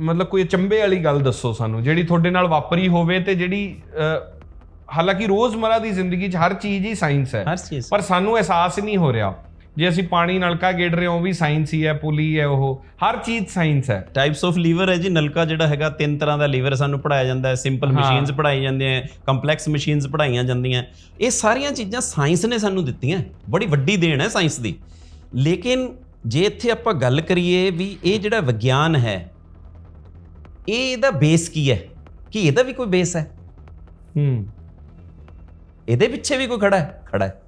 ਮਤਲਬ ਕੋਈ ਅਚੰਬੇ ਵਾਲੀ ਗੱਲ ਦੱਸੋ ਸਾਨੂੰ ਜਿਹੜੀ ਤੁਹਾਡੇ ਨਾਲ ਵਾਪਰੀ ਹੋਵੇ ਤੇ ਜਿਹੜੀ ਹਾਲਾਂਕਿ ਰੋਜ਼ਮਰਾ ਦੀ ਜ਼ਿੰਦਗੀ 'ਚ ਹਰ ਚੀਜ਼ ਹੀ ਸਾਇੰਸ ਹੈ। ਪਰ ਸਾਨੂੰ ਅਹਿਸਾਸ ਨਹੀਂ ਹੋ ਰਿਹਾ। ਜੇ ਅਸੀਂ ਪਾਣੀ ਨਲਕਾ ਗੇੜ ਰਹੇ ਹਾਂ ਉਹ ਵੀ ਸਾਇੰਸ ਹੀ ਹੈ ਪੁਲੀ ਹੈ ਉਹ। ਹਰ ਚੀਜ਼ ਸਾਇੰਸ ਹੈ। ਟਾਈਪਸ ਆਫ ਲੀਵਰ ਹੈ ਜੀ ਨਲਕਾ ਜਿਹੜਾ ਹੈਗਾ ਤਿੰਨ ਤਰ੍ਹਾਂ ਦਾ ਲੀਵਰ ਸਾਨੂੰ ਪੜਾਇਆ ਜਾਂਦਾ ਹੈ। ਸਿੰਪਲ ਹਾਂ। ਮਸ਼ੀਨਸ ਪੜਾਈ ਜਾਂਦੀਆਂ ਕੰਪਲੈਕਸ ਮਸ਼ੀਨਸ ਪੜਾਈਆਂ ਜਾਂਦੀਆਂ ਇਹ ਸਾਰੀਆਂ ਚੀਜ਼ਾਂ ਸਾਇੰਸ ਨੇ ਸਾਨੂੰ ਦਿੱਤੀਆਂ ਬੜੀ ਵੱਡੀ ਦੇਣ ਹੈ ਸਾਇੰਸ ਦੀ। ਲੇਕਿਨ ਜੇ ਇੱਥੇ ਆਪਾਂ ਗੱਲ ਕਰੀਏ ਵੀ ਇਹ ਜਿਹੜਾ ਵਿਗਿਆਨ ਹੈ ਇਹ ਇਹਦਾ ਬੇਸ ਕੀ ਹੈ? ਕਿ ਇਹਦਾ ਵੀ ਕੋਈ ਬੇਸ ਹੈ? ਹੂੰ। ਇਹਦੇ ਪਿੱਛੇ ਵੀ ਕੋਈ ਖੜਾ ਹੈ? ਖੜਾ ਹੈ।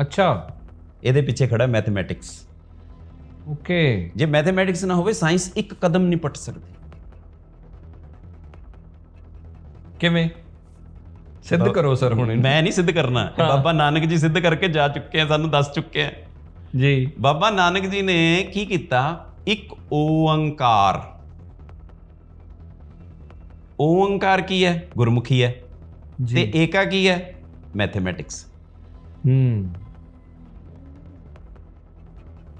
ਅੱਛਾ। ਇਹਦੇ ਪਿੱਛੇ ਖੜਾ ਹੈ ਮੈਥਮੈਟਿਕਸ ਓਕੇ। ਜੇ ਮੈਥਮੈਟਿਕਸ ਨਾ ਹੋਵੇ ਸਾਇੰਸ ਇੱਕ ਕਦਮ ਨਹੀਂ ਪਟ ਸਕਦੀ। ਕਿਵੇਂ? ਸਿੱਧ ਕਰੋ ਸਰ ਹੁਣ ਇਹਨੂੰ। ਮੈਂ ਨਹੀਂ ਸਿੱਧ ਕਰਨਾ। ਇਹ ਬਾਬਾ ਨਾਨਕ ਜੀ ਸਿੱਧ ਕਰਕੇ ਜਾ ਚੁੱਕੇ ਆ ਸਾਨੂੰ ਦੱਸ ਚੁੱਕੇ ਆ। ਜੀ। ਬਾਬਾ ਨਾਨਕ ਜੀ ਨੇ ਕੀ ਕੀਤਾ? ਇੱਕ ਓੰਕਾਰ ਓੰਕਾਰ ਕੀ ਹੈ? ਗੁਰਮੁਖੀ ਹੈ। ਤੇ ਏਕਾ ਕੀ ਹੈ? ਮੈਥਮੈਟਿਕਸ ਹੂੰ।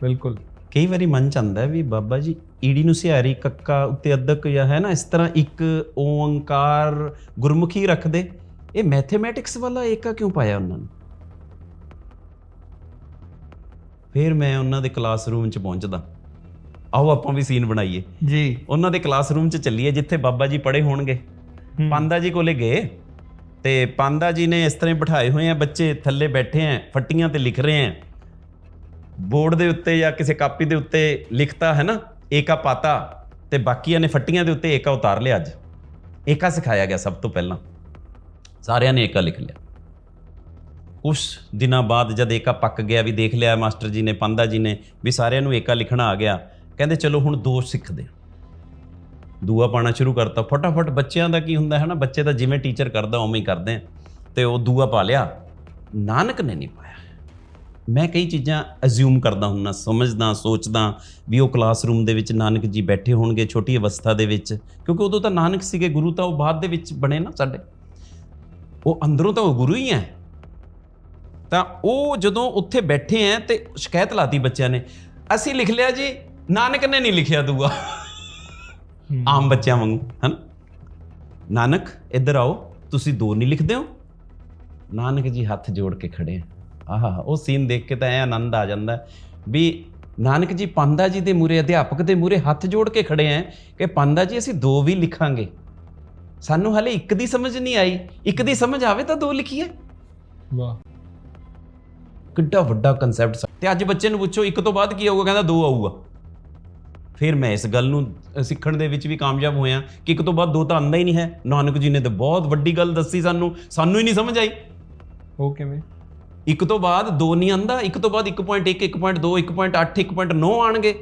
ਬਿਲਕੁਲ। ਕਈ ਵਾਰੀ ਮਨ ਚ ਆਉਂਦਾ ਹੈ ਵੀ ਬਾਬਾ ਜੀ ਈੜੀ ਨੂੰ ਸਿਹਾਰੀ ਕੱਕਾ ਉੱਤੇ ਅੱਧਕ ਜਾਂ ਹੈ ਨਾ ਇਸ ਤਰ੍ਹਾਂ ਇੱਕ ਓੰਕਾਰ ਗੁਰਮੁਖੀ ਰੱਖਦੇ। ਇਹ ਮੈਥਮੈਟਿਕਸ ਵਾਲਾ ਏਕਾ ਕਿਉਂ ਪਾਇਆ ਉਹਨਾਂ ਨੇ? ਫਿਰ ਮੈਂ ਉਹਨਾਂ ਦੇ ਕਲਾਸਰੂਮ 'ਚ ਪਹੁੰਚਦਾ। ਆਓ ਆਪਾਂ ਵੀ ਸੀਨ ਬਣਾਈਏ। ਜੀ। ਉਹਨਾਂ ਦੇ ਕਲਾਸਰੂਮ 'ਚ ਚੱਲੀਏ ਜਿੱਥੇ ਬਾਬਾ ਜੀ ਪੜ੍ਹੇ ਹੋਣਗੇ। ਪਾਂਦਾ ਜੀ ਕੋਲੇ ਗਏ ਤੇ ਪਾਂਦਾ ਜੀ ਨੇ ਇਸ ਤਰ੍ਹਾਂ ਹੀ ਬਿਠਾਏ ਹੋਏ ਆ ਬੱਚੇ ਥੱਲੇ ਬੈਠੇ ਆ ਫੱਟੀਆਂ ਤੇ ਲਿਖ ਰਹੇ ਆ। ਬੋਰਡ ਦੇ ਉੱਤੇ ਜਾਂ ਕਿਸੇ ਕਾਪੀ ਦੇ ਉੱਤੇ ਲਿਖਤਾ ਹੈ ਨਾ ਏਕਾ ਪਾਤਾ ਤੇ ਬਾਕੀਆਂ ਨੇ ਫੱਟੀਆਂ ਦੇ ਉੱਤੇ ਏਕਾ ਉਤਾਰ ਲਿਆ ਅੱਜ। ਏਕਾ ਸਿਖਾਇਆ ਗਿਆ ਸਭ ਤੋਂ ਪਹਿਲਾਂ। ਸਾਰਿਆਂ ਨੇ ਏਕਾ ਲਿਖ ਲਿਆ। ਕੁਛ ਦਿਨਾਂ ਬਾਅਦ ਜਦ ਏਕਾ ਪੱਕ ਗਿਆ ਵੀ ਦੇਖ ਲਿਆ ਮਾਸਟਰ ਜੀ ਨੇ ਪਾਂਦਾ ਜੀ ਨੇ ਵੀ ਸਾਰਿਆਂ ਨੂੰ ਏਕਾ ਲਿਖਣਾ ਆ ਗਿਆ ਕਹਿੰਦੇ ਚਲੋ ਹੁਣ ਦੋ ਸਿੱਖਦੇ ਦੂਆ ਪਾਣਾ ਸ਼ੁਰੂ ਕਰਤਾ। ਫਟਾਫਟ ਬੱਚਿਆਂ ਦਾ ਕੀ ਹੁੰਦਾ ਹੈ ਨਾ, ਬੱਚੇ ਤਾਂ ਜਿਵੇਂ ਟੀਚਰ ਕਰਦਾ, ਉਵੇਂ ਹੀ ਕਰਦੇ ਆ ਤੇ ਉਹ ਦੂਆ ਪਾ ਲਿਆ। ਨਾਨਕ ਨੇ ਨਹੀਂ ਪਾਇਆ। ਮੈਂ ਕਈ ਚੀਜ਼ਾਂ ਅਜ਼ਿਊਮ ਕਰਦਾ ਹੁੰਨਾ, ਸਮਝਦਾ, ਸੋਚਦਾ ਵੀ ਉਹ ਕਲਾਸਰੂਮ ਦੇ ਵਿੱਚ ਨਾਨਕ ਜੀ ਬੈਠੇ ਹੋਣਗੇ ਛੋਟੀ ਅਵਸਥਾ ਦੇ ਵਿੱਚ। ਕਿਉਂਕਿ ਉਦੋਂ ਤਾਂ ਨਾਨਕ ਸੀਗੇ ਗੁਰੂ, ਤਾਂ ਉਹ ਬਾਅਦ ਦੇ ਵਿੱਚ ਬਣੇ ਨਾ ਸਾਡੇ। ਉਹ ਅੰਦਰੋਂ ਤਾਂ ਉਹ ਗੁਰੂ ਹੀ ਹੈ। ਤਾਂ ਉਹ ਜਦੋਂ ਉੱਥੇ ਬੈਠੇ ਐ ਤੇ ਸ਼ਿਕਾਇਤ ਲਾਤੀ ਬੱਚਿਆਂ ਨੇ, ਅਸੀਂ ਲਿਖ ਲਿਆ ਜੀ ਨਾਨਕ ਨੇ ਨਹੀਂ ਲਿਖਿਆ ਦੂਆ। ਆਮ ਬੱਚਿਆਂ ਵਾਂਗੂ ਹਨ? ਨਾਨਕ ਇੱਧਰ ਆਓ ਤੁਸੀਂ ਦੋ ਨਹੀਂ ਲਿਖਦੇ ਹੋ? ਨਾਨਕ ਜੀ ਹੱਥ ਜੋੜ ਕੇ ਖੜੇ ਆਹਾ ਉਹ ਸੀਨ ਦੇਖ ਕੇ ਤਾਂ ਐ ਆਨੰਦ ਆ ਜਾਂਦਾ ਵੀ ਨਾਨਕ ਜੀ ਪਾਂਦਾ ਜੀ ਦੇ ਮੂਰੇ ਅਧਿਆਪਕ ਦੇ ਮੂਰੇ ਹੱਥ ਜੋੜ ਕੇ ਖੜੇ ਆ ਕਿ ਪਾਂਦਾ ਜੀ ਅਸੀਂ ਦੋ ਵੀ ਲਿਖਾਂਗੇ। ਸਾਨੂੰ ਹਲੇ ਇੱਕ ਦੀ ਸਮਝ ਨਹੀਂ ਆਈ। ਇੱਕ ਦੀ ਸਮਝ ਆਵੇ ਤਾਂ ਦੋ ਲਿਖੀਏ। ਵਾਹ। ਕਿੱਡਾ ਵੱਡਾ ਕਨਸੈਪਟ ਤੇ ਅੱਜ ਬੱਚੇ ਨੂੰ ਪੁੱਛੋ ਇੱਕ ਤੋਂ ਬਾਅਦ ਕੀ ਆਊਗਾ? ਕਹਿੰਦਾ ਦੋ ਆਊਗਾ। ਫਿਰ ਮੈਂ ਇਸ ਗੱਲ ਨੂੰ ਸਿੱਖਣ ਦੇ ਵਿੱਚ ਵੀ ਕਾਮਯਾਬ ਹੋਇਆ ਕਿ ਇੱਕ ਤੋਂ ਬਾਅਦ ਦੋ ਤਾਂ ਆਂਦਾ ਹੀ ਨਹੀਂ ਹੈ ਨਾਨਕ ਜੀ ਨੇ ਤਾਂ ਬਹੁਤ ਵੱਡੀ ਗੱਲ ਦੱਸੀ ਸਾਨੂੰ ਸਾਨੂੰ ਹੀ ਨਹੀਂ ਸਮਝ ਆਈ ਉਹ ਕਿਵੇਂ ਇੱਕ ਤੋਂ ਬਾਅਦ ਦੋ ਨਹੀਂ ਆਂਦਾ ਇੱਕ ਤੋਂ ਬਾਅਦ 1.1 1.2 1.8 1.9 ਆਣਗੇ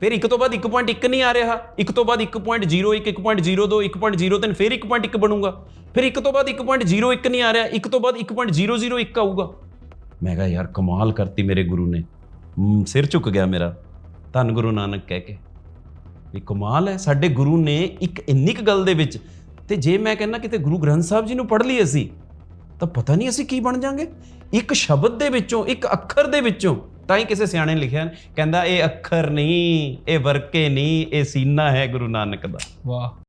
ਫਿਰ ਇੱਕ ਤੋਂ ਬਾਅਦ 1.1 ਨਹੀਂ ਆ ਰਿਹਾ ਇੱਕ ਤੋਂ ਬਾਅਦ 1.01 1.02 1.03 ਫਿਰ 1.1 ਬਣੂਗਾ ਫਿਰ ਇੱਕ ਤੋਂ ਬਾਅਦ 1.01 ਨਹੀਂ ਆ ਰਿਹਾ ਇੱਕ ਤੋਂ ਬਾਅਦ 1.001 ਆਊਗਾ ਮੈਂ ਕਿਹਾ ਯਾਰ ਕਮਾਲ ਕਰਤੀ ਮੇਰੇ ਗੁਰੂ ਨੇ ਸਿਰ ਝੁਕ ਗਿਆ ਮੇਰਾ ਧੰਨ ਗੁਰੂ ਨਾਨਕ ਕਹਿ ਕੇ। ਵੀ ਕਮਾਲ ਹੈ, ਸਾਡੇ ਗੁਰੂ ਨੇ ਇੱਕ ਇੰਨੀ ਕੁ ਗੱਲ ਦੇ ਵਿੱਚ, ਤੇ ਜੇ ਮੈਂ ਕਹਿੰਦਾ ਕਿਤੇ ਗੁਰੂ ਗ੍ਰੰਥ ਸਾਹਿਬ ਜੀ ਨੂੰ ਪੜ੍ਹ ਲਈ ਅਸੀਂ, ਤਾਂ ਪਤਾ ਨਹੀਂ ਅਸੀਂ ਕੀ ਬਣ ਜਾਾਂਗੇ? ਇੱਕ ਸ਼ਬਦ ਦੇ ਵਿੱਚੋਂ, ਇੱਕ ਅੱਖਰ ਦੇ ਵਿੱਚੋਂ, ਤਾਂ ਹੀ ਕਿਸੇ ਸਿਆਣੇ ਨੇ ਲਿਖਿਆ, ਕਹਿੰਦਾ ਇਹ ਅੱਖਰ ਨਹੀਂ, ਇਹ ਵਰਕੇ ਨਹੀਂ, ਇਹ ਸੀਨਾ ਹੈ ਗੁਰੂ ਨਾਨਕ ਦਾ। ਵਾਹ।